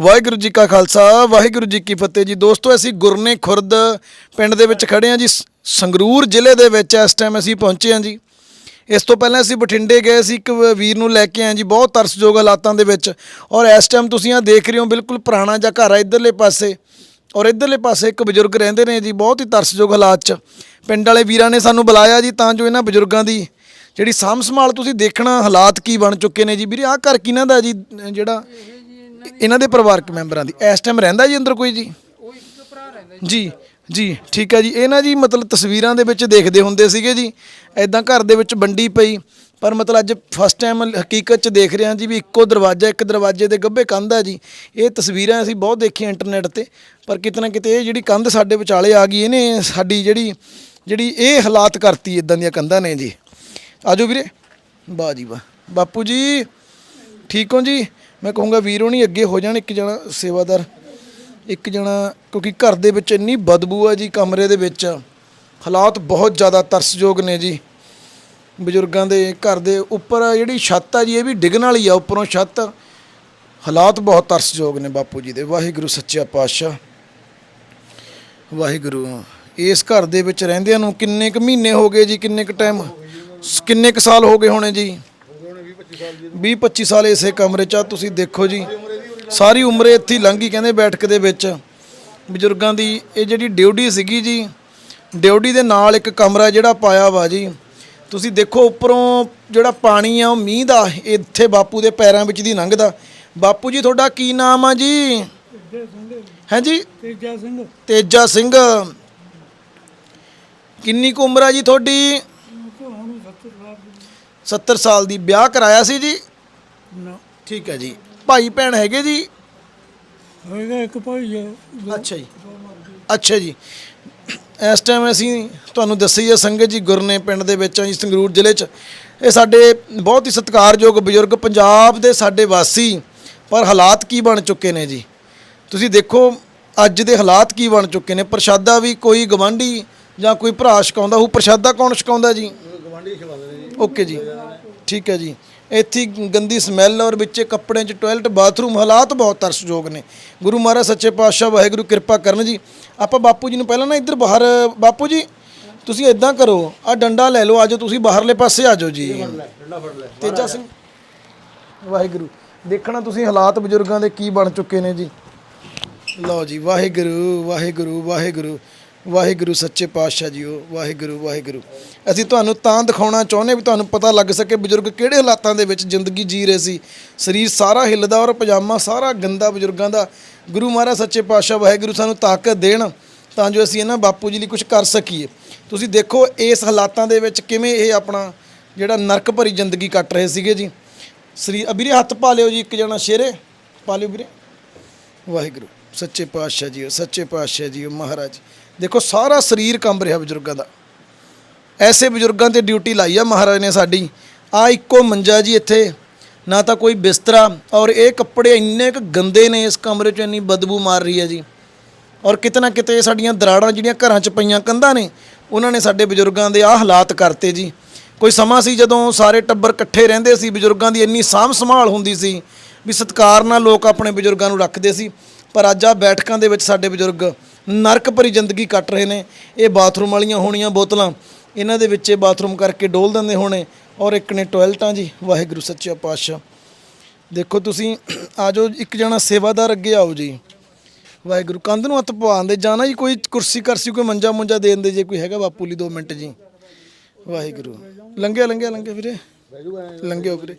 ਵਾਹਿਗੁਰੂ ਜੀ ਕਾ ਖਾਲਸਾ, ਵਾਹਿਗੁਰੂ ਜੀ ਕੀ ਫਤਿਹ ਜੀ। ਦੋਸਤੋ, ਅਸੀਂ ਗੁਰਨੇ ਖੁਰਦ ਪਿੰਡ ਦੇ ਵਿੱਚ ਖੜੇ ਹਾਂ ਜੀ। ਸੰਗਰੂਰ ਜ਼ਿਲ੍ਹੇ ਦੇ ਵਿੱਚ ਇਸ ਟਾਈਮ ਅਸੀਂ ਪਹੁੰਚੇ ਹਾਂ ਜੀ। ਇਸ ਤੋਂ ਪਹਿਲਾਂ ਅਸੀਂ ਬਠਿੰਡੇ ਗਏ ਸੀ, ਇੱਕ ਵੀਰ ਨੂੰ ਲੈ ਕੇ ਆਏ ਜੀ, ਬਹੁਤ ਤਰਸਯੋਗ ਹਾਲਾਤਾਂ ਦੇ ਵਿੱਚ। ਔਰ ਇਸ ਟਾਈਮ ਤੁਸੀਂ ਆ ਦੇਖ ਰਹੇ ਹੋ, ਬਿਲਕੁਲ ਪੁਰਾਣਾ ਜਿਹਾ ਘਰ ਆ, ਇਧਰਲੇ ਪਾਸੇ। ਔਰ ਇਧਰਲੇ ਪਾਸੇ ਇੱਕ ਬਜ਼ੁਰਗ ਰਹਿੰਦੇ ਨੇ ਜੀ, ਬਹੁਤ ਹੀ ਤਰਸਯੋਗ ਹਾਲਾਤ 'ਚ। ਪਿੰਡ ਵਾਲੇ ਵੀਰਾਂ ਨੇ ਸਾਨੂੰ ਬੁਲਾਇਆ ਜੀ, ਤਾਂ ਜੋ ਇਹਨਾਂ ਬਜ਼ੁਰਗਾਂ ਦੀ ਜਿਹੜੀ ਸਾਂਭ ਸੰਭਾਲ ਤੁਸੀਂ ਦੇਖਣਾ, ਹਾਲਾਤ ਕੀ ਬਣ ਚੁੱਕੇ ਨੇ ਜੀ। ਵੀਰੇ, ਆਹ ਘਰ ਕਿਹਨਾਂ ਦਾ ਜੀ ਜਿਹੜਾ ਇਹਨਾਂ ਦੇ ਪਰਿਵਾਰਕ ਮੈਂਬਰਾਂ ਦੀ। ਇਸ ਟਾਈਮ ਰਹਿੰਦਾ ਜੀ ਅੰਦਰ ਕੋਈ ਜੀ? ਜੀ। ਜੀ ਠੀਕ ਹੈ ਜੀ। ਇਹ ਨਾ ਜੀ ਮਤਲਬ ਤਸਵੀਰਾਂ ਦੇ ਵਿੱਚ ਦੇਖਦੇ ਹੁੰਦੇ ਸੀਗੇ ਜੀ। ਐਦਾਂ ਘਰ ਦੇ ਵਿੱਚ ਵੰਡੀ ਪਈ। ਪਰ ਮਤਲਬ ਅੱਜ ਫਸਟ ਟਾਈਮ ਹਕੀਕਤ 'ਚ ਦੇਖ ਰਹੇ ਹਾਂ ਜੀ ਵੀ ਇੱਕੋ ਦਰਵਾਜ਼ਾ ਇੱਕ ਦਰਵਾਜ਼ੇ ਦੇ ਗੱਭੇ ਕੰਧ ਹੈ ਜੀ। ਇਹ ਤਸਵੀਰਾਂ ਅਸੀਂ ਬਹੁਤ ਦੇਖੀਆਂ ਇੰਟਰਨੈਟ ਤੇ। ਪਰ ਕਿਤੇ ਨਾ ਕਿਤੇ ਇਹ ਜਿਹੜੀ ਕੰਧ ਸਾਡੇ ਵਿਚਾਲੇ ਆ ਗਈ ਇਹਨੇ ਸਾਡੀ ਜਿਹੜੀ ਜਿਹੜੀ ਇਹ ਹਾਲਾਤ ਕਰਤੀ ਇਦਾਂ ਦੀਆਂ ਕੰਧਾਂ ਨੇ ਜੀ। ਆਜੋ ਵੀਰੇ। ਵਾਹ ਜੀ ਵਾਹ। ਬਾਪੂ ਜੀ ਠੀਕ ਹੋ ਜੀ? ਮੈਂ ਕਹੂੰਗਾ ਵੀਰ ਹੋਣੀ, ਅੱਗੇ ਹੋ ਜਾਣ ਇੱਕ ਜਣਾ ਸੇਵਾਦਾਰ, ਇੱਕ ਜਣਾ, ਕਿਉਂਕਿ ਘਰ ਦੇ ਵਿੱਚ ਇੰਨੀ ਬਦਬੂ ਆ ਜੀ ਕਮਰੇ ਦੇ ਵਿੱਚ। ਹਾਲਾਤ ਬਹੁਤ ਜ਼ਿਆਦਾ ਤਰਸਯੋਗ ਨੇ ਜੀ। ਬਜ਼ੁਰਗਾਂ ਦੇ ਘਰ ਦੇ ਉੱਪਰ ਜਿਹੜੀ ਛੱਤ ਆ ਜੀ, ਇਹ ਵੀ ਡਿੱਗਣ ਵਾਲੀ ਆ, ਉੱਪਰੋਂ ਛੱਤ। ਹਾਲਾਤ ਬਹੁਤ ਤਰਸਯੋਗ ਨੇ ਬਾਪੂ ਜੀ ਦੇ। ਵਾਹਿਗੁਰੂ ਸੱਚਾ ਪਾਤਸ਼ਾਹ। ਵਾਹਿਗੁਰੂ। ਇਸ ਘਰ ਦੇ ਵਿੱਚ ਰਹਿੰਦਿਆਂ ਨੂੰ ਕਿੰਨੇ ਕੁ ਮਹੀਨੇ ਹੋ ਗਏ ਜੀ, ਕਿੰਨੇ ਕੁ ਟਾਈਮ ਕਿੰਨੇ ਕੁ ਸਾਲ ਹੋ ਗਏ ਹੋਣੇ ਜੀ? 20 25 ਸਾਲ ਇਸੇ ਕਮਰੇ 'ਚ ਆ ਤੁਸੀਂ ਦੇਖੋ ਜੀ। ਸਾਰੀ ਉਮਰ ਇੱਥੇ ਲੰਘੀ ਕਹਿੰਦੇ ਬੈਠਕ ਦੇ ਵਿੱਚ। ਬਜ਼ੁਰਗਾਂ ਦੀ ਇਹ ਜਿਹੜੀ ਡਿਊਟੀ ਸੀਗੀ ਜੀ ਡਿਊਟੀ ਦੇ ਨਾਲ ਇੱਕ ਕਮਰਾ ਜਿਹੜਾ ਪਾਇਆ ਵਾ ਜੀ। ਤੁਸੀਂ ਦੇਖੋ ਉੱਪਰੋਂ ਜਿਹੜਾ ਪਾਣੀ ਆ ਉਹ ਮੀਂਹ ਦਾ ਇੱਥੇ ਬਾਪੂ ਦੇ ਪੈਰਾਂ ਵਿੱਚ ਦੀ ਲੰਘਦਾ। ਬਾਪੂ ਜੀ ਤੁਹਾਡਾ ਕੀ ਨਾਮ ਆ ਜੀ? ਹੈ ਜੀ? ਤੇਜਾ ਸਿੰਘ। ਤੇਜਾ ਸਿੰਘ। ਕਿੰਨੀ ਕੁ ਉਮਰ ਆ ਜੀ ਤੁਹਾਡੀ? ਤੁਹਾਨੂੰ 70 ਸਾਲ 70 ਸਾਲ ਦੀ ਵਿਆਹ ਕਰਾਇਆ ਸੀ ਜੀ। ਨਾ ਠੀਕ ਹੈ ਜੀ। ਭਾਈ ਭੈਣ ਹੈਗੇ ਜੀ? ਹੋਏਗਾ ਇੱਕ ਭਾਈ ਹੈ ਅੱਛਾ ਜੀ। ਅੱਛਾ ਜੀ। ਇਸ ਟਾਈਮ ਅਸੀਂ ਤੁਹਾਨੂੰ ਦੱਸੀ ਹੈ ਸੰਗਤ ਜੀ ਗੁਰਨੇ ਪਿੰਡ ਦੇ ਵਿੱਚ ਆ ਜੀ ਸੰਗਰੂਰ ਜ਼ਿਲ੍ਹੇ 'ਚ। ਇਹ ਸਾਡੇ ਬਹੁਤ ਹੀ ਸਤਿਕਾਰਯੋਗ ਬਜ਼ੁਰਗ ਪੰਜਾਬ ਦੇ ਸਾਡੇ ਵਾਸੀ ਪਰ ਹਾਲਾਤ ਕੀ ਬਣ ਚੁੱਕੇ ਨੇ ਜੀ? ਤੁਸੀਂ ਦੇਖੋ ਅੱਜ ਦੇ ਹਾਲਾਤ ਕੀ ਬਣ ਚੁੱਕੇ ਨੇ? ਪ੍ਰਸ਼ਾਦਾ ਵੀ ਕੋਈ ਗਵਾਂਢੀ ਜਾਂ ਕੋਈ ਭਰਾ ਛਕਾਉਂਦਾ ਉਹ ਪ੍ਰਸ਼ਾਦਾ ਕੌਣ ਛਕਾਉਂਦਾ ਜੀ? ਗਵਾਂਢੀ ਛਵਾਉਂਦੇ ਨੇ ਜੀ। ਓਕੇ ਜੀ। ਠੀਕ ਹੈ ਜੀ। ਇੱਥੇ ਗੰਦੀ ਸਮੈਲ ਔਰ ਵਿੱਚੇ ਕੱਪੜਿਆਂ 'ਚ ਟਾਇਲਟ ਬਾਥਰੂਮ ਹਾਲਾਤ ਬਹੁਤ ਤਰਸਯੋਗ ਨੇ। ਗੁਰੂ ਮਹਾਰਾਜ ਸੱਚੇ ਪਾਤਸ਼ਾਹ ਵਾਹਿਗੁਰੂ ਕਿਰਪਾ ਕਰਨ ਜੀ। ਆਪਾਂ ਬਾਪੂ ਜੀ ਨੂੰ ਪਹਿਲਾਂ ਨਾ ਇੱਧਰ ਬਾਹਰ ਬਾਪੂ ਜੀ ਤੁਸੀਂ ਇਦਾਂ ਕਰੋ ਆ ਡੰਡਾ ਲੈ ਲਓ ਆਜੋ ਤੁਸੀਂ ਬਾਹਰਲੇ ਪਾਸੇ ਆਜੋ ਜੀ। ਠੰਡਾ ਫੜ ਲੈ। ਤੇਜਾ ਸਿੰਘ ਵਾਹਿਗੁਰੂ ਦੇਖਣਾ ਤੁਸੀਂ ਹਾਲਾਤ ਬਜ਼ੁਰਗਾਂ ਦੇ ਕੀ ਬਣ ਚੁੱਕੇ ਨੇ ਜੀ। ਲਓ ਜੀ ਵਾਹਿਗੁਰੂ ਵਾਹਿਗੁਰੂ ਵਾਹਿਗੁਰੂ। ਵਾਹਿਗੁਰੂ, ਸੱਚੇ ਪਾਤਸ਼ਾਹ ਜੀਓ, ਵਾਹਿਗੁਰੂ ਵਾਹਿਗੁਰੂ। ਅਸੀਂ ਤੁਹਾਨੂੰ ਤਾਂ ਦਿਖਾਉਣਾ ਚਾਹੁੰਦੇ ਵੀ ਤੁਹਾਨੂੰ ਪਤਾ ਲੱਗ ਸਕੇ ਬਜ਼ੁਰਗ ਕਿਹੜੇ ਹਾਲਾਤਾਂ ਦੇ ਵਿੱਚ ਜ਼ਿੰਦਗੀ ਜੀ ਰਹੇ ਸੀ। ਸਰੀਰ ਸਾਰਾ ਹਿੱਲਦਾ ਔਰ ਪਜਾਮਾ ਸਾਰਾ ਗੰਦਾ ਬਜ਼ੁਰਗਾਂ ਦਾ। ਗੁਰੂ ਮਹਾਰਾਜ, ਸੱਚੇ ਪਾਤਸ਼ਾਹ, ਵਾਹਿਗੁਰੂ ਸਾਨੂੰ ਤਾਕਤ ਦੇਣ ਤਾਂ ਜੋ ਅਸੀਂ ਇਹਨਾਂ ਬਾਪੂ ਜੀ ਲਈ ਕੁਝ ਕਰ ਸਕੀਏ। ਤੁਸੀਂ ਦੇਖੋ ਇਸ ਹਾਲਾਤਾਂ ਦੇ ਵਿੱਚ ਕਿਵੇਂ ਇਹ ਆਪਣਾ ਜਿਹੜਾ ਨਰਕ ਭਰੀ ਜ਼ਿੰਦਗੀ ਕੱਟ ਰਹੇ ਸੀਗੇ ਜੀ। ਸ੍ਰੀ ਅਬੀਰੇ ਹੱਥ ਪਾ ਲਿਓ ਜੀ ਇੱਕ ਜਣਾ ਸ਼ੇਰੇ। ਪਾ ਲਿਓ ਵੀਰੇ। ਵਾਹਿਗੁਰੂ, ਸੱਚੇ ਪਾਤਸ਼ਾਹ ਜੀ ਸੱਚੇ ਪਾਤਸ਼ਾਹ ਜੀ ਮਹਾਰਾਜ। ਦੇਖੋ, ਸਾਰਾ ਸਰੀਰ ਕੰਬ ਰਿਹਾ ਬਜ਼ੁਰਗਾਂ ਦਾ। ਐਸੇ ਬਜ਼ੁਰਗਾਂ ਤੇ ਡਿਊਟੀ ਲਾਈ ਆ ਮਹਾਰਾਜ ਨੇ ਸਾਡੀ। ਆ ਇੱਕੋ ਮੰਜਾ ਜੀ ਇੱਥੇ, ਨਾ ਤਾਂ ਕੋਈ ਬਿਸਤਰਾ, ਔਰ ਇਹ ਕੱਪੜੇ ਇੰਨੇ ਕੁ ਗੰਦੇ ਨੇ ਇਸ ਕਮਰੇ 'ਚ, ਇੰਨੀ ਬਦਬੂ ਮਾਰ ਰਹੀ ਹੈ ਜੀ। ਔਰ ਕਿਤੇ ਨਾ ਕਿਤੇ ਸਾਡੀਆਂ ਦਰਾੜਾਂ ਜਿਹੜੀਆਂ ਘਰਾਂ 'ਚ ਪਈਆਂ ਕੰਧਾਂ ਨੇ, ਉਹਨਾਂ ਨੇ ਸਾਡੇ ਬਜ਼ੁਰਗਾਂ ਦੇ ਆਹ ਹਾਲਾਤ ਕਰਤੇ ਜੀ। ਕੋਈ ਸਮਾਂ ਸੀ ਜਦੋਂ ਸਾਰੇ ਟੱਬਰ ਇਕੱਠੇ ਰਹਿੰਦੇ ਸੀ, ਬਜ਼ੁਰਗਾਂ ਦੀ ਇੰਨੀ ਸਾਂਭ ਸੰਭਾਲ ਹੁੰਦੀ ਸੀ ਵੀ ਸਤਿਕਾਰ ਨਾਲ ਲੋਕ ਆਪਣੇ ਬਜ਼ੁਰਗਾਂ ਨੂੰ ਰੱਖਦੇ ਸੀ। ਪਰ ਅੱਜ ਆ ਬੈਠਕਾਂ ਦੇ ਵਿੱਚ ਸਾਡੇ ਬਜ਼ੁਰਗ ਨਰਕ ਭਰੀ ਜ਼ਿੰਦਗੀ ਕੱਟ ਰਹੇ ਨੇ। ਇਹ ਬਾਥਰੂਮ ਵਾਲੀਆਂ ਹੋਣੀਆਂ ਬੋਤਲਾਂ। ਇਹਨਾਂ ਦੇ ਵਿੱਚ ਇਹ ਬਾਥਰੂਮ ਕਰਕੇ ਡੋਲ ਦਿੰਦੇ ਹੋਣੇ। ਔਰ ਇੱਕ ਨੇ ਟਾਇਲਟਾਂ ਜੀ। ਵਾਹਿਗੁਰੂ ਸੱਚਾ ਪਾਤਸ਼ਾਹ। ਦੇਖੋ ਤੁਸੀਂ, ਆਜੋ ਇੱਕ ਜਣਾ ਸੇਵਾਦਾਰ ਅੱਗੇ ਆਓ ਜੀ। ਵਾਹਿਗੁਰੂ, ਕੰਧ ਨੂੰ ਹੱਥ ਪਵਾਉਂਦੇ ਜਾਣਾ ਜੀ ਕੋਈ ਕੁਰਸੀ ਕਰਸੀ, ਕੋਈ ਮੰਜਾ ਮੁੰਜਾ ਦੇ ਦਿੰਦੇ ਜੇ ਕੋਈ ਹੈਗਾ ਬਾਪੂ ਲਈ 2 ਮਿੰਟ ਜੀ। ਵਾਹਿਗੁਰੂ। ਲੰਘਿਆ ਲੰਘਿਆ ਲੰਘਿਆ ਵੀਰੇ। ਲੰਘਿਓ ਵੀਰੇ।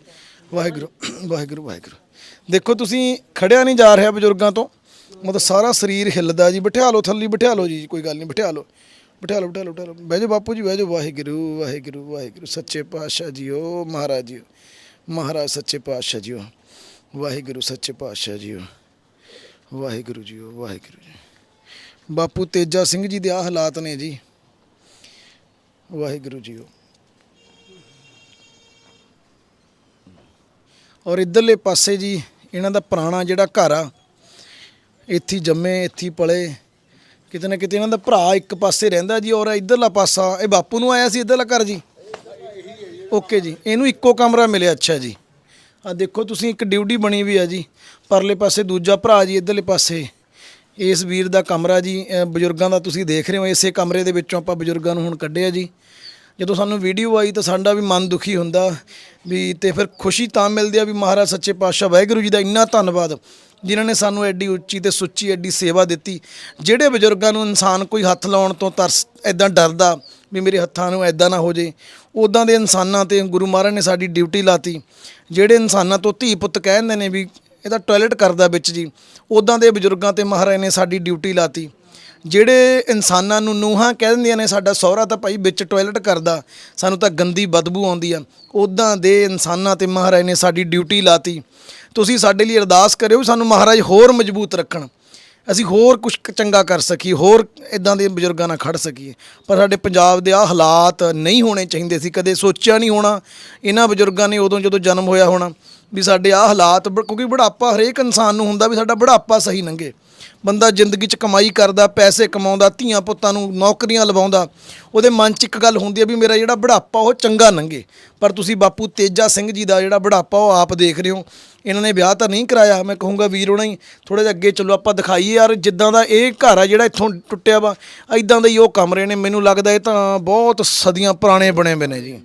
ਵਾਹਿਗੁਰੂ ਵਾਹਿਗੁਰੂ ਵਾਹਿਗੁਰੂ। ਦੇਖੋ ਤੁਸੀਂ, ਖੜਿਆ ਨਹੀਂ ਜਾ ਰਿਹਾ ਬਜ਼ੁਰਗਾਂ ਤੋਂ। ਮਤਲਬ ਸਾਰਾ ਸਰੀਰ ਹਿੱਲਦਾ ਜੀ, ਬਿਠਾ ਲਓ ਥੱਲੀ, ਬਿਠਾ ਲਓ ਜੀ, ਕੋਈ ਗੱਲ ਨਹੀਂ ਬਿਠਾ ਲਓ। ਬਿਠਾ ਲਓ ਬਿਠਾ ਲਓ ਬਿਠਾ ਲਓ। ਬਹਿ ਜਾਓ ਬਾਪੂ ਜੀ, ਬਹਿ ਜਾਓ। ਵਾਹਿਗੁਰੂ ਵਾਹਿਗੁਰੂ ਵਾਹਿਗੁਰੂ। ਸੱਚੇ ਪਾਤਸ਼ਾਹ ਜੀਓ, ਮਹਾਰਾਜ ਜੀਓ। ਮਹਾਰਾਜ, ਸੱਚੇ ਪਾਤਸ਼ਾਹ ਜੀਓ। ਵਾਹਿਗੁਰੂ, ਸੱਚੇ ਪਾਤਸ਼ਾਹ ਜੀਓ। ਵਾਹਿਗੁਰੂ ਜੀਓ, ਵਾਹਿਗੁਰੂ ਜੀ ਬਾਪੂ ਤੇਜਾ ਸਿੰਘ ਜੀ ਦੇ ਆ ਹਾਲਾਤ ਨੇ ਜੀ। ਵਾਹਿਗੁਰੂ ਜੀਓ। ਔਰ ਇਧਰਲੇ ਪਾਸੇ ਜੀ, ਇਹਨਾਂ ਦਾ ਪੁਰਾਣਾ ਜਿਹੜਾ ਘਰ ਆ ਇੱਥੇ ਜੰਮੇ, ਇੱਥੇ ਪਲੇ। ਕਿਤੇ ਨਾ ਕਿਤੇ ਇਹਨਾਂ ਦਾ ਭਰਾ ਇੱਕ ਪਾਸੇ ਰਹਿੰਦਾ ਜੀ ਔਰ ਇਧਰਲਾ ਪਾਸਾ, ਇਹ ਬਾਪੂ ਨੂੰ ਆਇਆ ਸੀ ਇਧਰਲਾ ਘਰ ਜੀ? ਓਕੇ ਜੀ, ਇਹਨੂੰ ਇੱਕੋ ਕਮਰਾ ਮਿਲਿਆ, ਅੱਛਾ ਜੀ। ਆ ਦੇਖੋ ਤੁਸੀਂ, ਇੱਕ ਡਿਊਟੀ ਬਣੀ ਵੀ ਆ ਜੀ। ਪਰਲੇ ਪਾਸੇ ਦੂਜਾ ਭਰਾ ਜੀ, ਇਧਰਲੇ ਪਾਸੇ। ਇਸ ਵੀਰ ਦਾ ਕਮਰਾ ਜੀ ਬਜ਼ੁਰਗਾਂ ਦਾ ਤੁਸੀਂ ਦੇਖ ਰਹੇ ਹੋ, ਇਸੇ ਕਮਰੇ ਦੇ ਵਿੱਚੋਂ ਆਪਾਂ ਬਜ਼ੁਰਗਾਂ ਨੂੰ ਹੁਣ ਕੱਢਿਆ ਜੀ। ਜਦੋਂ ਸਾਨੂੰ ਵੀਡੀਓ ਆਈ ਤਾਂ ਸਾਡਾ ਵੀ ਮਨ ਦੁਖੀ ਹੁੰਦਾ ਵੀ ਤੇ ਫਿਰ ਖੁਸ਼ੀ ਤਾਂ ਮਿਲਦੀ ਆ ਵੀ ਮਹਾਰਾਜ ਸੱਚੇ ਪਾਤਸ਼ਾਹ ਵਾਹਿਗੁਰੂ ਜੀ ਦਾ ਇੰਨਾ ਧੰਨਵਾਦ, ਜਿਨ੍ਹਾਂ ਨੇ ਸਾਨੂੰ ਐਡੀ ਉੱਚੀ ਤੇ ਸੁੱਚੀ ਐਡੀ ਸੇਵਾ ਦਿੱਤੀ। ਜਿਹੜੇ ਬਜ਼ੁਰਗਾਂ ਨੂੰ ਇਨਸਾਨ ਕੋਈ ਹੱਥ ਲਾਉਣ ਤੋਂ ਤਰਸ ਐਦਾਂ ਡਰਦਾ ਵੀ ਮੇਰੇ ਹੱਥਾਂ ਨੂੰ ਐਦਾਂ ਨਾ ਹੋ ਜੇ ਉਦਾਂ ਦੇ ਇਨਸਾਨਾਂ ਤੇ ਗੁਰੂ ਮਹਾਰਾਜ ਨੇ ਸਾਡੀ ਡਿਊਟੀ ਲਾਤੀ। ਜਿਹੜੇ ਇਨਸਾਨਾਂ ਤੋਂ ਧੀ ਪੁੱਤ ਕਹਿੰਦੇ ਨੇ ਵੀ ਇਹਦਾ ਟਾਇਲਟ ਕਰਦਾ ਵਿੱਚ ਜੀ ਉਦਾਂ ਦੇ ਬਜ਼ੁਰਗਾਂ ਤੇ ਮਹਾਰਾਜ ਨੇ ਸਾਡੀ ਡਿਊਟੀ ਲਾਤੀ। ਜਿਹੜੇ ਇਨਸਾਨਾਂ ਨੂੰ ਨੂਹਾਂ ਕਹਿ ਦਿੰਦੀਆਂ ਨੇ, ਸਾਡਾ ਸਹੁਰਾ ਤਾਂ ਭਾਈ ਵਿੱਚ ਟਾਇਲਟ ਕਰਦਾ, ਸਾਨੂੰ ਤਾਂ ਗੰਦੀ ਬਦਬੂ ਆਉਂਦੀ ਆ। ਉਦਾਂ ਦੇ ਇਨਸਾਨਾਂ ਤੇ ਮਹਾਰਾਜ ਨੇ ਸਾਡੀ ਡਿਊਟੀ ਲਾਤੀ। ਤੁਸੀਂ ਸਾਡੇ ਲਈ ਅਰਦਾਸ ਕਰਿਓ ਸਾਨੂੰ ਮਹਾਰਾਜ ਹੋਰ ਮਜ਼ਬੂਤ ਰੱਖਣ। ਅਸੀਂ ਹੋਰ ਕੁਝ ਚੰਗਾ ਕਰ ਸਕੀਏ, ਹੋਰ ਇਦਾਂ ਦੇ ਬਜ਼ੁਰਗਾਂ ਨਾਲ ਖੜ ਸਕੀਏ। ਪਰ ਸਾਡੇ ਪੰਜਾਬ ਦੇ ਆ ਹਾਲਾਤ ਨਹੀਂ ਹੋਣੇ ਚਾਹੀਦੇ ਸੀ, ਕਦੇ ਸੋਚਿਆ ਨਹੀਂ ਹੋਣਾ। ਇਹਨਾਂ ਬਜ਼ੁਰਗਾਂ ਨੇ ਉਦੋਂ ਜਦੋਂ ਜਨਮ ਹੋਇਆ ਹੋਣਾ ਵੀ ਸਾਡੇ ਆ ਹਾਲਾਤ, ਬ- ਕਿਉਂਕਿ ਬੁਢਾਪਾ ਹਰੇਕ ਇਨਸਾਨ ਨੂੰ ਹੁੰਦਾ ਵੀ ਸਾਡਾ ਬੁਢਾਪਾ ਸਹੀ ਲੰਘੇ ਬੰਦਾ ਜ਼ਿੰਦਗੀ 'ਚ ਕਮਾਈ ਕਰਦਾ, ਪੈਸੇ ਕਮਾਉਂਦਾ, ਧੀਆਂ ਪੁੱਤਾਂ ਨੂੰ ਨੌਕਰੀਆਂ ਲਵਾਉਂਦਾ, ਉਹਦੇ ਮਨ 'ਚ ਇੱਕ ਗੱਲ ਹੁੰਦੀ ਹੈ ਵੀ ਮੇਰਾ ਜਿਹੜਾ ਬੁਢਾਪਾ ਉਹ ਚੰਗਾ ਲੰਘੇ ਪਰ ਤੁਸੀਂ ਬਾਪੂ ਤੇਜਾ ਸਿੰਘ ਜੀ ਦਾ ਜਿਹੜਾ ਬੁਢਾਪਾ ਉਹ ਆਪ ਦੇਖ ਰਹੇ ਹੋ। ਇਹਨਾਂ ਨੇ ਵਿਆਹ ਤਾਂ ਨਹੀਂ ਕਰਾਇਆ, ਮੈਂ ਕਹੂੰਗਾ ਵੀਰ ਹੋਣਾ ਹੀ ਥੋੜਾ ਜਿਹਾ ਅੱਗੇ ਚਲੋ, ਆਪਾਂ ਦਿਖਾਈਏ ਯਾਰ ਜਿੱਦਾਂ ਦਾ ਇਹ ਘਰ ਆ ਜਿਹੜਾ ਇੱਥੋਂ ਟੁੱਟਿਆ ਵਾ ਐਦਾਂ ਦੇ ਹੀ ਉਹ ਕਮਰੇ ਨੇ। ਮੈਨੂੰ ਲੱਗਦਾ ਇਹ ਤਾਂ ਬਹੁਤ ਸਦੀਆਂ ਪੁਰਾਣੇ ਬਣੇ ਹੋਏ ਨੇ ਜੀ।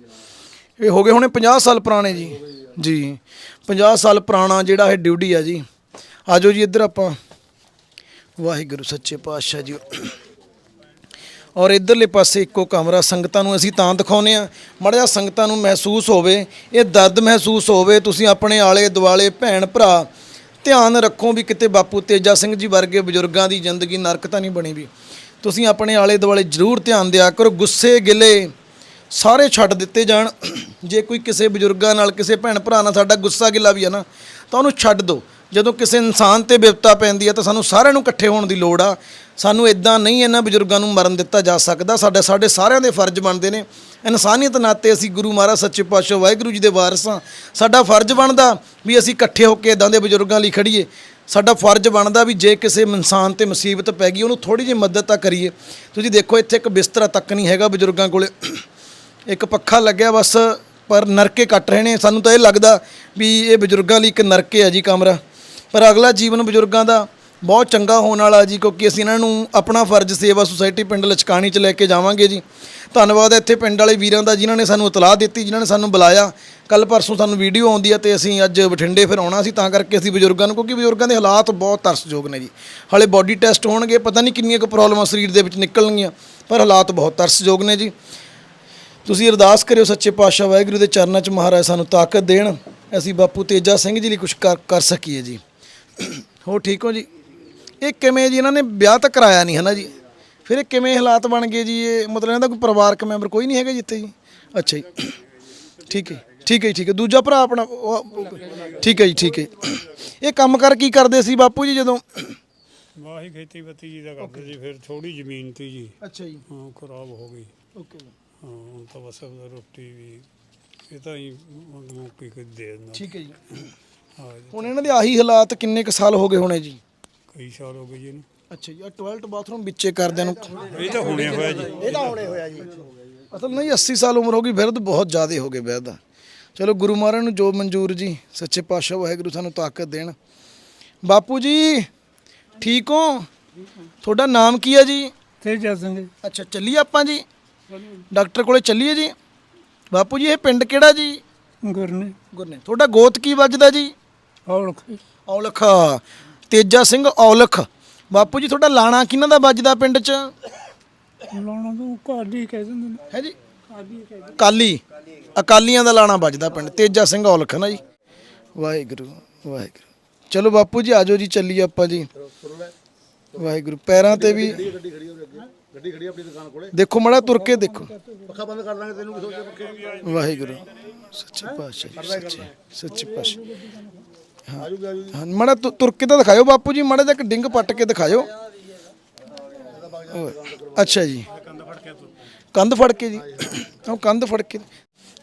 ਇਹ ਹੋ ਗਏ ਹੁਣੇ 50 ਸਾਲ ਪੁਰਾਣੇ ਜੀ। ਜੀ। 50 ਸਾਲ ਪੁਰਾਣਾ ਜਿਹੜਾ ਇਹ ਡਿਊਟੀ ਆ ਜੀ। ਆਜੋ ਜੀ ਇੱਧਰ ਆਪਾਂ। ਵਾਹਿਗੁਰੂ, ਸੱਚੇ ਪਾਤਸ਼ਾਹ ਜੀ। ਔਰ ਇਧਰਲੇ ਪਾਸੇ ਇੱਕੋ ਕਮਰਾ, ਸੰਗਤਾਂ ਨੂੰ ਅਸੀਂ ਤਾਂ ਦਿਖਾਉਨੇ ਆ ਮੜਾ ਜਿਹਾ ਸੰਗਤਾਂ ਨੂੰ ਮਹਿਸੂਸ ਹੋਵੇ, ਇਹ ਦਰਦ ਮਹਿਸੂਸ ਹੋਵੇ, ਤੁਸੀਂ ਆਪਣੇ ਆਲੇ ਦੁਆਲੇ ਭੈਣ ਭਰਾ ਧਿਆਨ ਰੱਖੋ ਵੀ ਕਿਤੇ ਬਾਪੂ ਤੇਜਾ ਸਿੰਘ ਜੀ ਵਰਗੇ ਬਜ਼ੁਰਗਾਂ ਦੀ ਜ਼ਿੰਦਗੀ ਨਰਕ ਤਾਂ ਨਹੀਂ ਬਣੀ ਵੀ। ਤੁਸੀਂ ਆਪਣੇ ਆਲੇ ਦੁਆਲੇ ਜ਼ਰੂਰ ਧਿਆਨ ਦਿਆ ਕਰੋ, ਗੁੱਸੇ ਗਿਲੇ ਸਾਰੇ ਛੱਡ ਦਿੱਤੇ ਜਾਣ। ਜੇ ਕੋਈ ਕਿਸੇ ਬਜ਼ੁਰਗਾਂ ਨਾਲ, ਕਿਸੇ ਭੈਣ ਭਰਾ ਨਾਲ ਸਾਡਾ ਗੁੱਸਾ ਗਿਲਾ ਵੀ ਹੈ ਨਾ, ਤਾਂ ਉਹਨੂੰ ਛੱਡ ਦਿਓ ਜਦੋਂ ਕਿਸੇ ਇਨਸਾਨ ਤੇ ਵਿਪਤਾ ਪੈਂਦੀ ਹੈ ਤਾਂ ਸਾਨੂੰ ਸਾਰਿਆਂ ਨੂੰ ਇਕੱਠੇ ਹੋਣ ਦੀ ਲੋੜ ਆ। ਸਾਨੂੰ ਇਦਾਂ ਨਹੀਂ ਇਹਨਾਂ ਬਜ਼ੁਰਗਾਂ ਨੂੰ ਮਰਨ ਦਿੱਤਾ ਜਾ ਸਕਦਾ। ਸਾਡਾ, ਸਾਡੇ ਸਾਰਿਆਂ ਦੇ ਫਰਜ਼ ਬਣਦੇ ਨੇ। ਇਨਸਾਨੀਅਤ ਨਾਤੇ ਅਸੀਂ ਗੁਰੂ ਮਹਾਰਾਜ, ਸੱਚੇ ਪਾਤਸ਼ਾਹ, ਵਾਹਿਗੁਰੂ ਜੀ ਦੇ ਵਾਰਿਸ ਹਾਂ। ਸਾਡਾ ਫਰਜ਼ ਬਣਦਾ ਵੀ ਅਸੀਂ ਇਕੱਠੇ ਹੋ ਕੇ ਇਦਾਂ ਦੇ ਬਜ਼ੁਰਗਾਂ ਲਈ ਖੜੀਏ ਸਾਡਾ ਫਰਜ਼ ਬਣਦਾ ਵੀ ਜੇ ਕਿਸੇ ਇਨਸਾਨ ਤੇ ਮੁਸੀਬਤ ਪੈ ਗਈ, ਉਹਨੂੰ ਥੋੜੀ ਜਿਹੀ ਮਦਦ ਤਾਂ ਕਰੀਏ। ਤੁਸੀਂ ਦੇਖੋ, ਇੱਥੇ ਇੱਕ ਬਿਸਤਰਾ ਤੱਕ ਨਹੀਂ ਹੈਗਾ ਬਜ਼ੁਰਗਾਂ ਕੋਲੇ। ਇੱਕ ਪੱਖਾ ਲੱਗਿਆ ਬਸ ਪਰ ਨਰਕੇ ਕੱਟ ਰਹੇ ਨੇ। ਸਾਨੂੰ ਤਾਂ ਇਹ ਲੱਗਦਾ ਵੀ ਇਹ ਬਜ਼ੁਰਗਾਂ ਲਈ ਇੱਕ ਨਰਕੇ ਹੈ ਜੀ ਕਮਰਾ। ਪਰ ਅਗਲਾ ਜੀਵਨ ਬਜ਼ੁਰਗਾਂ ਦਾ ਬਹੁਤ ਚੰਗਾ ਹੋਣ ਵਾਲਾ ਜੀ, ਕਿਉਂਕਿ ਅਸੀਂ ਇਹਨਾਂ ਨੂੰ ਆਪਣਾ ਫਰਜ਼ ਸੇਵਾ ਸੁਸਾਇਟੀ ਪਿੰਡ ਲਚਕਾਣੀ ਚ ਲੈ ਕੇ ਜਾਵਾਂਗੇ ਜੀ। ਧੰਨਵਾਦ ਹੈ ਇੱਥੇ ਪਿੰਡ ਵਾਲੇ ਵੀਰਾਂ ਦਾ ਜਿਨ੍ਹਾਂ ਨੇ ਸਾਨੂੰ ਇਤਲਾਹ ਦਿੱਤੀ, ਜਿਨ੍ਹਾਂ ਨੇ ਸਾਨੂੰ ਬੁਲਾਇਆ। ਕੱਲ ਪਰਸੋਂ ਸਾਨੂੰ ਵੀਡੀਓ ਆਉਂਦੀ ਹੈ ਤੇ ਅਸੀਂ ਅੱਜ ਬਠਿੰਡੇ ਫਿਰ ਆਉਣਾ ਸੀ, ਤਾਂ ਕਰਕੇ ਅਸੀਂ ਬਜ਼ੁਰਗਾਂ ਨੂੰ, ਕਿਉਂਕਿ ਬਜ਼ੁਰਗਾਂ ਦੇ ਹਾਲਾਤ ਬਹੁਤ ਤਰਸਯੋਗ ਨੇ ਜੀ। ਹਾਲੇ ਬਾਡੀ ਟੈਸਟ ਹੋਣਗੇ, ਪਤਾ ਨਹੀਂ ਕਿੰਨੀਆਂ ਕੁ ਪ੍ਰੋਬਲਮਾਂ ਸਰੀਰ ਦੇ ਵਿੱਚ ਨਿਕਲਣਗੀਆਂ, ਪਰ ਹਾਲਾਤ ਬਹੁਤ ਤਰਸਯੋਗ ਨੇ ਜੀ। ਤੁਸੀਂ ਅਰਦਾਸ ਕਰਿਓ ਸੱਚੇ ਪਾਤਸ਼ਾਹ ਵਾਹਿਗੁਰੂ ਦੇ ਚਰਨਾਂ 'ਚ ਮਹਾਰਾਜ ਸਾਨੂੰ ਤਾਕਤ ਦੇਣ। ਅਸੀਂ ਬਾਪੂ ਤੇਜਾ ਸਿੰਘ ਜੀ ਲਈ ਕੁਝ ਕਰ ਸਕੀਏ ਜੀ। ਹੋ ਠੀਕ ਹੋ ਜੀ? ਇਹ ਕਿਵੇਂ ਜੀ ਇਹਨਾਂ ਨੇ ਵਿਆਹ ਤਾਂ ਕਰਾਇਆ ਨਹੀਂ ਹੈ ਨਾ ਜੀ? ਫਿਰ ਇਹ ਕਿਵੇਂ ਹਾਲਾਤ ਬਣ ਗਏ ਜੀ? ਇਹ ਮਤਲਬ ਇਹਨਾਂ ਦਾ ਕੋਈ ਪਰਿਵਾਰਕ ਮੈਂਬਰ ਕੋਈ ਨਹੀਂ ਹੈਗਾ ਜਿੱਥੇ ਜੀ? ਅੱਛਾ ਜੀ। ਠੀਕ ਹੈ ਠੀਕ ਹੈ ਠੀਕ ਹੈ। ਦੂਜਾ ਭਰਾ ਆਪਣਾ ਠੀਕ ਹੈ ਜੀ ਠੀਕ ਹੈ। ਇਹ ਕੰਮ ਕਰ ਕੀ ਕਰਦੇ ਸੀ ਬਾਪੂ ਜੀ ਜਦੋਂ? ਵਾਹੀ ਖੇਤੀ ਬੱਤੀ ਜੀ ਦਾ ਕਰਦੇ ਸੀ ਫਿਰ ਥੋੜੀ ਜ਼ਮੀਨ ਤੀ ਜੀ। ਅੱਛਾ ਜੀ। ਹਾਂ ਖਰਾਬ ਹੋ ਗਈ। ਓਕੇ ਹਾਂ ਹੁਣ ਤਾਂ ਬਸ ਰੋਟੀ ਵੀ ਇਹ ਤਾਂ ਹੀ ਮੌਕੇ ਕਿ ਦੇ ਦਿੰਦਾ। ਠੀਕ ਹੈ ਜੀ। ਹਾਂ ਜੀ, ਹੁਣ ਇਹਨਾਂ ਦੇ ਆਹੀ ਹਾਲਾਤ ਕਿੰਨੇ ਕੁ ਸਾਲ ਹੋ ਗਏ ਹੋਣੇ ਜੀ? ਕਈ ਸਾਲ ਹੋ ਗਏ ਜੀ ਇਹਨੂੰ। ਅੱਛਾ ਜੀ ਆ ਟਾਇਲਟ ਬਾਥਰੂਮ ਵਿੱਚੇ ਕਰਦਿਆਂ ਨੂੰ ਇਹ ਤਾਂ ਹੁਣੇ ਹੋਇਆ ਜੀ। ਅਸਲ ਨਹੀਂ 80 ਸਾਲ ਉਮਰ ਹੋ ਗਈ ਬਿਰਧ ਬਹੁਤ ਜ਼ਿਆਦੇ ਹੋ ਗਏ ਬਿਰਧ ਚਲੋ ਗੁਰੂ ਮਹਾਰਾਜ ਨੂੰ ਜੋ ਮਨਜ਼ੂਰ ਜੀ ਸੱਚੇ ਪਾਤਸ਼ਾਹ ਵਾਹਿਗੁਰੂ ਸਾਨੂੰ ਤਾਕਤ ਦੇਣ। ਬਾਪੂ ਜੀ ਠੀਕ ਹੋ? ਤੁਹਾਡਾ ਨਾਮ ਕੀ ਹੈ ਜੀ? ਤੇਜਾ ਸਿੰਘ। ਅੱਛਾ ਚੱਲੀਏ ਆਪਾਂ ਜੀ। ਡਾਕਟਰ ਕੋਲੇ ਚੱਲੀਏ ਜੀ। ਬਾਪੂ ਜੀ ਇਹ ਪਿੰਡ ਕਿਹੜਾ ਜੀ? ਗੁਰਨੇ। ਗੁਰਨੇ। ਤੁਹਾਡਾ ਗੋਤ ਕੀ ਵੱਜਦਾ ਜੀ? ਔਲਖ। ਔਲਖ। ਤੇਜਾ ਸਿੰਘ ਔਲਖ। ਬਾਪੂ ਜੀ ਤੁਹਾਡਾ ਲਾਣਾ ਕਿਹਨਾਂ ਦਾ ਵੱਜਦਾ ਪਿੰਡ 'ਚ? ਲਾਉਣਾ ਤੋਂ ਕਾਲੀ ਕਹਿ ਦਿੰਦੇ ਨੇ। ਹੈ ਜੀ? ਕਾਲੀ ਅਕਾਲੀਆਂ ਦਾ ਲਾਣਾ ਵੱਜਦਾ ਪਿੰਡ। ਤੇਜਾ ਸਿੰਘ ਔਲਖ ਨਾ ਜੀ। ਵਾਹਿਗੁਰੂ ਵਾਹਿਗੁਰੂ। ਚਲੋ ਬਾਪੂ ਜੀ ਆਜੋ ਜੀ ਚੱਲੀਏ ਆਪਾਂ ਜੀ। ਵਾਹਿਗੁਰੂ। ਪੈਰਾਂ ਤੇ ਵੀ ਗੱਡੀ ਖੜੀ ਆਪਣੀ ਦੁਕਾਨ ਕੋਲੇ। ਦੇਖੋ ਮੜਾ ਤੁਰ ਕੇ ਦੇਖੋ। ਪੱਖਾ ਬੰਦ ਕਰ ਦਾਂਗੇ ਤੈਨੂੰ ਕਿਸੇ ਪੱਖੇ। ਵਾਹਿਗੁਰੂ। ਸੱਚੇ ਪਾਤਸ਼ਾਹ ਜੀ, ਸੱਚੇ ਸੱਚੇ ਪਾਤਸ਼ਾਹ ਆਜੂਗਾ ਆਜੂ ਹਾਂ ਮੜਾ ਤੁਰ ਕੇ ਤਾਂ ਦਿਖਾਇਓ ਬਾਪੂ ਜੀ ਮੜਾ ਜਿਹਾ ਇੱਕ ਡਿੰਗ ਪੱਟ ਕੇ ਦਿਖਾਇਓ। ਓਏ, ਅੱਛਾ ਜੀ। ਕੰਧ ਫੜ ਕੇ ਜੀ। ਉਹ ਕੰਧ ਫੜ ਕੇ।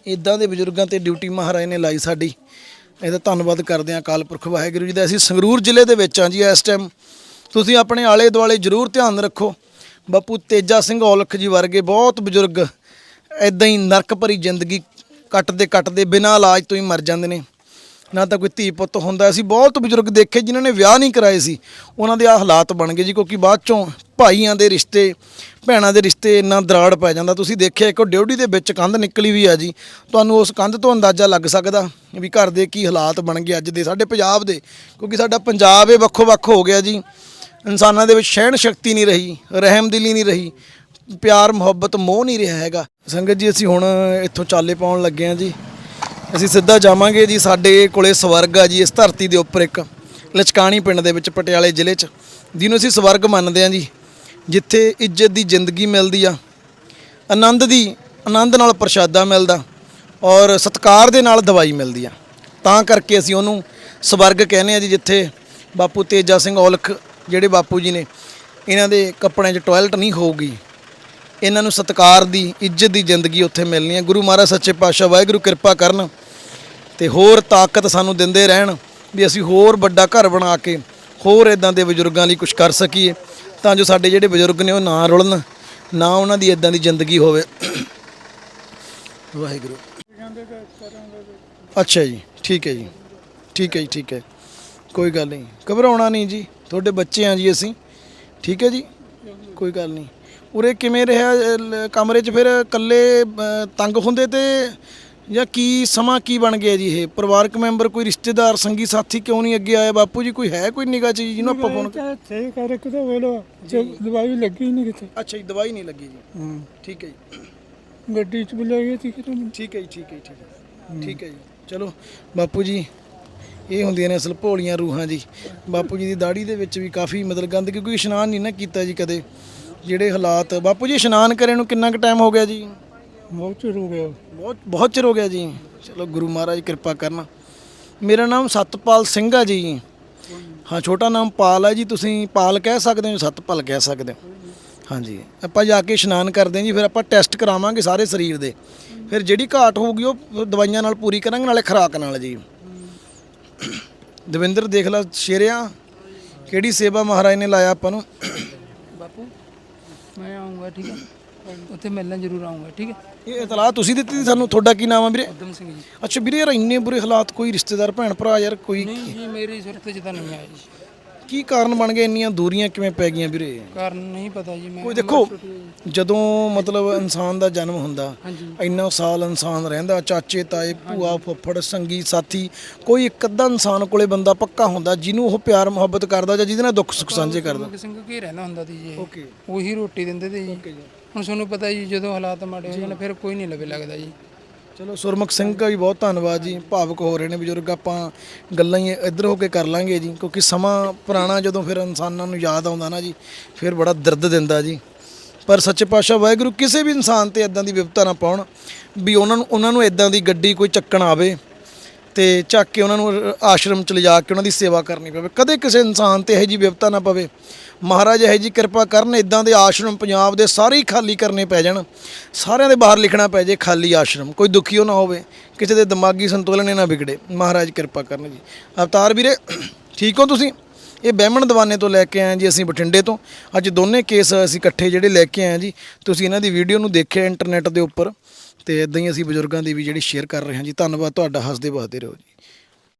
ਇਦਾਂ ਦੇ ਬਜ਼ੁਰਗਾਂ ਤੇ ਡਿਊਟੀ ਮਹਾਰਾਜ ਨੇ ਲਾਈ ਸਾਡੀ। ਇਹਦਾ ਧੰਨਵਾਦ ਕਰਦੇ ਹਾਂ ਅਕਾਲ ਪੁਰਖ ਵਾਹਿਗੁਰੂ ਜੀ ਦਾ। ਅਸੀਂ ਸੰਗਰੂਰ ਜ਼ਿਲ੍ਹੇ ਦੇ ਵਿੱਚ ਹਾਂ ਜੀ ਇਸ ਟਾਈਮ ਤੁਸੀਂ ਆਪਣੇ ਆਲੇ ਦੁਆਲੇ ਜ਼ਰੂਰ ਧਿਆਨ ਰੱਖੋ। ਬਾਪੂ ਤੇਜਾ ਸਿੰਘ ਔਲਖ ਜੀ ਵਰਗੇ ਬਹੁਤ ਬਜ਼ੁਰਗ ਇਦਾਂ ਹੀ ਨਰਕ ਭਰੀ ਜ਼ਿੰਦਗੀ ਕੱਟਦੇ ਕੱਟਦੇ ਬਿਨਾਂ ਇਲਾਜ ਤੋਂ ਹੀ ਮਰ ਜਾਂਦੇ ਨੇ। ਨਾ ਤਾਂ ਕੋਈ ਧੀ ਪੁੱਤ ਹੁੰਦਾ ਸੀ। ਬਹੁਤ ਬਜ਼ੁਰਗ ਦੇਖੇ ਜਿਨ੍ਹਾਂ ਨੇ ਵਿਆਹ ਨਹੀਂ ਕਰਾਏ ਸੀ। ਉਹਨਾਂ ਦੇ ਆ ਹਾਲਾਤ ਬਣ ਗਏ ਜੀ ਕਿਉਂਕਿ ਬਾਅਦ ਚੋਂ ਭਾਈਆਂ ਦੇ ਰਿਸ਼ਤੇ, ਭੈਣਾਂ ਦੇ ਰਿਸ਼ਤੇ ਇੰਨਾ ਦਰਾੜ ਪੈ ਜਾਂਦਾ। ਤੁਸੀਂ ਦੇਖਿਆ ਇੱਕ ਡਿਊਟੀ ਦੇ ਵਿੱਚ ਕੰਧ ਨਿਕਲੀ ਵੀ ਆ ਜੀ। ਤੁਹਾਨੂੰ ਉਸ ਕੰਧ ਤੋਂ ਅੰਦਾਜ਼ਾ ਲੱਗ ਸਕਦਾ ਵੀ ਘਰ ਦੇ ਕੀ ਹਾਲਾਤ ਬਣ ਗਏ ਅੱਜ ਦੇ ਸਾਡੇ ਪੰਜਾਬ ਦੇ। ਕਿਉਂਕਿ ਸਾਡਾ ਪੰਜਾਬ ਇਹ ਵੱਖੋ ਵੱਖ ਹੋ ਗਿਆ ਜੀ। ਇਨਸਾਨਾਂ ਦੇ ਵਿੱਚ ਸਹਿਣ ਸ਼ਕਤੀ ਨਹੀਂ ਰਹੀ ਰਹਿਮਦਿਲੀ ਨਹੀਂ ਰਹੀ, ਪਿਆਰ, ਮੁਹੱਬਤ, ਮੋਹ ਨਹੀਂ ਰਿਹਾ ਹੈਗਾ। ਸੰਗਤ ਜੀ, ਅਸੀਂ ਹੁਣ ਇੱਥੋਂ ਚਾਲੇ ਪਾਉਣ ਲੱਗੇ ਹਾਂ ਜੀ। ਅਸੀਂ ਸਿੱਧਾ ਜਾਵਾਂਗੇ ਜੀ, ਸਾਡੇ ਕੋਲੇ ਸਵਰਗ ਆ ਜੀ, ਇਸ ਧਰਤੀ ਦੇ ਉੱਪਰ ਇੱਕ ਲਚਕਾਣੀ ਪਿੰਡ ਦੇ ਵਿੱਚ, ਪਟਿਆਲੇ ਜ਼ਿਲ੍ਹੇ 'ਚ। ਜਿਹਨੂੰ ਅਸੀਂ ਸਵਰਗ ਮੰਨਦੇ ਹਾਂ ਜੀ, ਜਿੱਥੇ ਇੱਜ਼ਤ ਦੀ ਜ਼ਿੰਦਗੀ ਮਿਲਦੀ ਆ, ਆਨੰਦ ਦੀ, ਆਨੰਦ ਨਾਲ ਪ੍ਰਸ਼ਾਦਾ ਮਿਲਦਾ, ਔਰ ਸਤਕਾਰ ਦੇ ਨਾਲ ਦਵਾਈ ਮਿਲਦੀ ਆ। ਤਾਂ ਕਰਕੇ ਅਸੀਂ ਉਹਨੂੰ ਸਵਰਗ ਕਹਿੰਦੇ ਆ ਜੀ, ਜਿੱਥੇ ਬਾਪੂ ਤੇਜਾ ਸਿੰਘ ਔਲਖ ਜਿਹੜੇ ਬਾਪੂ ਜੀ ਨੇ, ਇਹਨਾਂ ਦੇ ਕੱਪੜਿਆਂ 'ਚ ਟਾਇਲਟ ਨਹੀਂ ਹੋਊਗੀ। ਇਹਨਾਂ ਨੂੰ ਸਤਕਾਰ ਦੀ, ਇੱਜ਼ਤ ਦੀ ਜ਼ਿੰਦਗੀ ਉੱਥੇ ਮਿਲਣੀ ਹੈ। ਗੁਰੂ ਮਹਾਰਾਜ ਸੱਚੇ ਪਾਤਸ਼ਾਹ, ਵਾਹਿਗੁਰੂ ਕਿਰਪਾ ਕਰਨ ਤੇ ਹੋਰ ਤਾਕਤ ਸਾਨੂੰ ਦਿੰਦੇ ਰਹਿਣ ਵੀ ਅਸੀਂ ਹੋਰ ਵੱਡਾ ਘਰ ਬਣਾ ਕੇ ਹੋਰ ਇਦਾਂ ਦੇ ਬਜ਼ੁਰਗਾਂ ਲਈ ਕੁਝ ਕਰ ਸਕੀਏ। ਤਾਂ ਜੋ ਸਾਡੇ ਜਿਹੜੇ ਬਜ਼ੁਰਗ ਨੇ ਉਹ ਨਾ ਰੁਲਣ, ਨਾ ਉਹਨਾਂ ਦੀ ਇਦਾਂ ਦੀ ਜ਼ਿੰਦਗੀ ਹੋਵੇ। ਵਾਹਿਗੁਰੂ। ਅੱਛਾ ਜੀ, ਠੀਕ ਹੈ ਜੀ, ਠੀਕ ਹੈ ਜੀ, ਠੀਕ ਹੈ। ਕੋਈ ਗੱਲ ਨਹੀਂ। ਘਬਰਾਉਣਾ ਨਹੀਂ ਜੀ। ਤੁਹਾਡੇ ਬੱਚੇ ਆ ਜੀ ਅਸੀਂ। ਠੀਕ ਹੈ ਜੀ? ਕੋਈ ਗੱਲ ਨਹੀਂ। ਉਰੇ ਕਿਵੇਂ ਰਿਹਾ ਅ, ਲ- ਕਮਰੇ 'ਚ ਫਿਰ ਇਕੱਲੇ ਅ, ਤੰਗ ਹੁੰਦੇ ਤੇ ਜਾਂ ਕੀ ਸਮਾਂ ਕੀ ਬਣ ਗਿਆ ਜੀ ਇਹ? ਪਰਿਵਾਰਕ ਮੈਂਬਰ ਕੋਈ ਰਿਸ਼ਤੇਦਾਰ ਸੰਗੀ ਸਾਥੀ ਕਿਉਂ ਨਹੀਂ ਅੱਗੇ ਆਇਆ ਬਾਪੂ ਜੀ ਕੋਈ ਹੈ ਕੋਈ ਨਿਗਾਹ 'ਚ ਜੀ ਜਿਹਨੂੰ ਆਪਾਂ ਫੋਨ ਸਹੀ ਕਰ ਕਿਤੇ ਬੋਲੋ ਜਦ ਦਵਾਈ ਲੱਗੀ ਨਹੀਂ ਕਿਤੇ। ਅੱਛਾ ਜੀ ਦਵਾਈ ਨਹੀਂ ਲੱਗੀ ਜੀ। ਹਾਂ। ਠੀਕ ਹੈ ਜੀ। ਗੱਡੀ ਚ ਬੁਲਾ ਗਈ ਸੀ ਕਿਤੇ ਠੀਕ ਹੈ ਜੀ ਠੀਕ ਹੈ ਜੀ, ਠੀਕ ਹੈ। ਠੀਕ ਹੈ ਜੀ। ਚਲੋ ਬਾਪੂ ਜੀ ਇਹ ਹੁੰਦੀਆਂ ਨੇ ਅਸਲ ਭੋਲੀਆਂ ਰੂਹਾਂ ਜੀ। ਬਾਪੂ ਜੀ ਦੀ ਦਾੜੀ ਦੇ ਵਿੱਚ ਵੀ ਕਾਫੀ ਮਤਲਬ ਗੰਦਗੀ ਕੋਈ ਇਸ਼ਨਾਨ ਨਹੀਂ ਨਾ ਕੀਤਾ ਜੀ ਕਦੇ। ਜਿਹੜੇ ਹਾਲਾਤ ਬਾਪੂ ਜੀ ਇਸ਼ਨਾਨ ਕਰੇ ਨੂੰ ਕਿੰਨਾ ਕੁ ਟਾਈਮ ਹੋ ਗਿਆ ਜੀ? ਬਹੁਤ ਚਿਰ ਹੋ ਗਿਆ। ਬਹੁਤ ਬਹੁਤ ਚਿਰ ਹੋ ਗਿਆ ਜੀ। ਚਲੋ ਗੁਰੂ ਮਹਾਰਾਜ ਕਿਰਪਾ ਕਰਨ। ਮੇਰਾ ਨਾਮ ਸਤਪਾਲ ਸਿੰਘ ਆ ਜੀ। ਹਾਂ ਛੋਟਾ ਨਾਮ ਪਾਲ ਹੈ ਜੀ। ਤੁਸੀਂ ਪਾਲ ਕਹਿ ਸਕਦੇ ਹੋ ਸਤਪਾਲ ਕਹਿ ਸਕਦੇ ਹੋ? ਹਾਂਜੀ ਆਪਾਂ ਜਾ ਕੇ ਇਸ਼ਨਾਨ ਕਰਦੇ ਹਾਂ ਜੀ ਫਿਰ ਆਪਾਂ ਟੈਸਟ ਕਰਾਵਾਂਗੇ ਸਾਰੇ ਸਰੀਰ ਦੇ। ਫਿਰ ਜਿਹੜੀ ਘਾਟ ਹੋਊਗੀ ਉਹ ਦਵਾਈਆਂ ਨਾਲ ਪੂਰੀ ਕਰਾਂਗੇ ਨਾਲੇ ਖੁਰਾਕ ਨਾਲ ਜੀ। ਦਵਿੰਦਰ ਦੇਖ ਲੈ ਸ਼ੇਰਿਆ ਕਿਹੜੀ ਸੇਵਾ ਮਹਾਰਾਜ ਨੇ ਲਾਇਆ ਆਪਾਂ ਨੂੰ? ਬਾਪੂ ਮੈਂ ਆਉਂਗਾ ਠੀਕ ਹੈ? ਉੱਥੇ ਮਿਲਣ ਜ਼ਰੂਰ ਆਉਂਗਾ ਠੀਕ ਹੈ? ਇਹ ਇਤਲਾਹ ਤੁਸੀਂ ਦਿੱਤੀ ਸੀ ਸਾਨੂੰ? ਤੁਹਾਡਾ ਕੀ ਨਾਮ ਆ ਵੀਰੇ? ਉਦਮ ਸਿੰਘ ਜੀ। ਅੱਛਾ ਵੀਰੇ ਯਾਰ ਇੰਨੇ ਬੁਰੇ ਹਾਲਾਤ ਕੋਈ ਰਿਸ਼ਤੇਦਾਰ ਭੈਣ ਭਰਾ ਯਾਰ ਕੋਈ ਨਹੀਂ ਜੀ ਮੇਰੀ ਸੁਰਤ 'ਚ ਤਾਂ ਨਹੀਂ ਆਇਆ ਜੀ। ਕੀ ਕਾਰਨ ਬਣ ਗਏ ਇੰਨੀਆਂ ਦੂਰੀਆਂ ਕਿਵੇਂ ਪੈ ਗਈਆਂ ਵੀਰੇ? ਕਾਰਨ ਨਹੀਂ ਪਤਾ ਜੀ ਮੈਂ ਕੋਈ ਦੇਖੋ ਜਦੋਂ ਮਤਲਬ ਇਨਸਾਨ ਦਾ ਜਨਮ ਹੁੰਦਾ ਇੰਨਾ ਸਾਲ ਇਨਸਾਨ ਰਹਿੰਦਾ ਚਾਚੇ ਤਾਏ ਭੂਆ ਫੁੱਫੜ ਸੰਗੀ ਸਾਥੀ ਕੋਈ ਇੱਕ ਅੱਧਾ ਇਨਸਾਨ ਕੋਲੇ ਬੰਦਾ ਪੱਕਾ ਹੁੰਦਾ ਜਿਹਨੂੰ ਉਹ ਪਿਆਰ ਮੁਹੱਬਤ ਕਰਦਾ ਜਾਂ ਜਿਹਦੇ ਨਾਲ ਦੁੱਖ ਸੁੱਖ ਸਾਂਝੇ ਕਰਦਾ। ਸਿੰਘ ਕੀ ਰਹਿੰਦਾ ਹੁੰਦਾ ਸੀ ਜੀ ਇਹ। ਓਕੇ ਉਹੀ ਰੋਟੀ ਦਿੰਦੇ ਤੇ ਜੀ। ਹੁਣ ਤੁਹਾਨੂੰ ਪਤਾ ਜੀ ਜਦੋਂ ਹਾਲਾਤ ਮਾੜੇ ਹੋ ਜਾਣ ਫਿਰ ਕੋਈ ਨਹੀਂ ਲਵੇ ਲੱਗਦਾ ਜੀ। ਚਲੋ ਸੁਰਮੁਖ ਸਿੰਘ ਦਾ ਵੀ ਬਹੁਤ ਧੰਨਵਾਦ ਜੀ, ਭਾਵਕ ਹੋ ਰਹੇ ਨੇ ਬਜ਼ੁਰਗ, ਆਪਾਂ ਗੱਲਾਂ ਹੀ ਇੱਧਰ ਹੋ ਕੇ ਕਰ ਲਾਂਗੇ ਜੀ, ਕਿਉਂਕਿ ਸਮਾਂ ਪੁਰਾਣਾ ਜਦੋਂ ਫਿਰ ਇਨਸਾਨਾਂ ਨੂੰ ਯਾਦ ਆਉਂਦਾ ਨਾ ਜੀ, ਫਿਰ ਬੜਾ ਦਰਦ ਦਿੰਦਾ ਜੀ। ਪਰ ਸੱਚੇ ਪਾਤਸ਼ਾਹ ਵਾਹਿਗੁਰੂ ਕਿਸੇ ਵੀ ਇਨਸਾਨ ਤੇ ਇਦਾਂ ਦੀ ਵਿਪਤਾ ਨਾ ਪਾਉਣ, ਵੀ ਉਹਨਾਂ ਨੂੰ ਉਹਨਾਂ ਨੂੰ ਇਦਾਂ ਦੀ ਗੱਡੀ ਕੋਈ ਚੱਕਣ ਆਵੇ। ਤੇ ਚੱਕ ਕੇ ਉਹਨਾਂ ਨੂੰ ਆਸ਼ਰਮ ਚ ਲਿਜਾ ਕੇ ਉਹਨਾਂ ਦੀ ਸੇਵਾ ਕਰਨੀ ਪਵੇ। ਕਦੇ ਕਿਸੇ ਇਨਸਾਨ ਤੇ ਇਹੋ ਜੀ ਵਿਪਤਾ ਨਾ ਪਵੇ। ਮਹਾਰਾਜ ਇਹੋ ਜੀ ਕਿਰਪਾ ਕਰਨ ਇਦਾਂ ਦੇ ਆਸ਼ਰਮ ਪੰਜਾਬ ਦੇ ਸਾਰੇ ਹੀ ਖਾਲੀ ਕਰਨੇ ਪੈ ਜਾਣ। ਸਾਰਿਆਂ ਦੇ ਬਾਹਰ ਲਿਖਣਾ ਪੈ ਜੇ ਖਾਲੀ ਆਸ਼ਰਮ। ਕੋਈ ਦੁਖੀਓ ਨਾ ਹੋਵੇ, ਕਿਸੇ ਦੇ ਦਿਮਾਗੀ ਸੰਤੁਲਨ ਹੀ ਨਾ ਵਿਗੜੇ। ਮਹਾਰਾਜ ਕਿਰਪਾ ਕਰਨ ਜੀ। ਅਵਤਾਰ ਵੀਰੇ, ਠੀਕ ਹੋ ਤੁਸੀਂ? ਇਹ ਬਹਿਮਣ ਦੀਵਾਨੇ ਤੋਂ ਲੈ ਕੇ ਆਏ ਜੀ ਅਸੀਂ ਬਠਿੰਡੇ ਤੋਂ। ਅੱਜ ਦੋਨੇ ਕੇਸ ਅਸੀਂ ਇਕੱਠੇ ਜਿਹੜੇ ਲੈ ਕੇ ਆਏ ਹਾਂ ਜੀ। ਤੁਸੀਂ ਇਹਨਾਂ ਦੀ ਵੀਡੀਓ ਨੂੰ ਦੇਖਿਆ ਇੰਟਰਨੈਟ ਦੇ ਉੱਪਰ। ਤੇ ਇਦਾਂ ਹੀ ਅਸੀਂ ਬਜ਼ੁਰਗਾਂ ਦੀ ਵੀ ਜਿਹੜੀ ਸ਼ੇਅਰ ਕਰ ਰਹੇ ਹਾਂ ਜੀ, ਧੰਨਵਾਦ, ਤੁਹਾਡਾ ਹੱਸਦੇ ਵਸਦੇ ਰਹੋ ਜੀ।